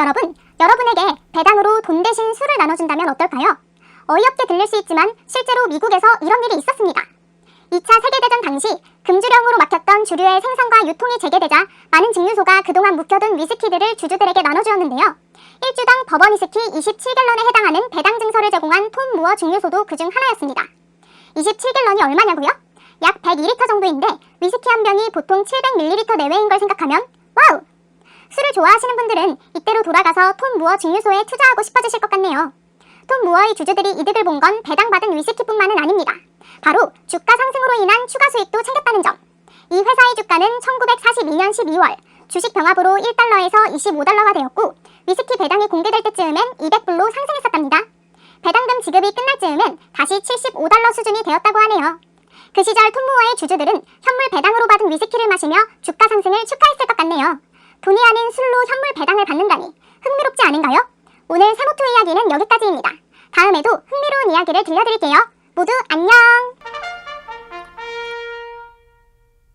여러분, 여러분에게 배당으로 돈 대신 술을 나눠준다면 어떨까요? 어이없게 들릴 수 있지만 실제로 미국에서 이런 일이 있었습니다. 2차 세계대전 당시 금주령으로 막혔던 주류의 생산과 유통이 재개되자 많은 증류소가 그동안 묵혀둔 위스키들을 주주들에게 나눠주었는데요. 일주당 버번 위스키 27갤런에 해당하는 배당 증서를 제공한 톰 무어 증류소도 그 중 하나였습니다. 27갤런이 얼마냐고요? 약 102리터 정도인데 위스키 한 병이 보통 700ml 내외인 걸 생각하면 와우! 좋아하시는 분들은 이때로 돌아가서 톰 무어 증류소에 투자하고 싶어지실 것 같네요. 톰 무어의 주주들이 이득을 본 건 배당받은 위스키뿐만은 아닙니다. 바로 주가 상승으로 인한 추가 수익도 챙겼다는 점. 이 회사의 주가는 1942년 12월 주식 병합으로 1달러에서 25달러가 되었고 위스키 배당이 공개될 때쯤엔 200불로 상승했었답니다. 배당금 지급이 끝날 즈음엔 다시 75달러 수준이 되었다고 하네요. 그 시절 톰무어의 주주들은 현물 배당으로 받은 위스키를 마시며 주가 상승을 축하했을 것 같네요. 돈이 아닌 술로 현물 배당을 받는다니 흥미롭지 않은가요? 오늘 사모토 이야기는 여기까지입니다. 다음에도 흥미로운 이야기를 들려드릴게요. 모두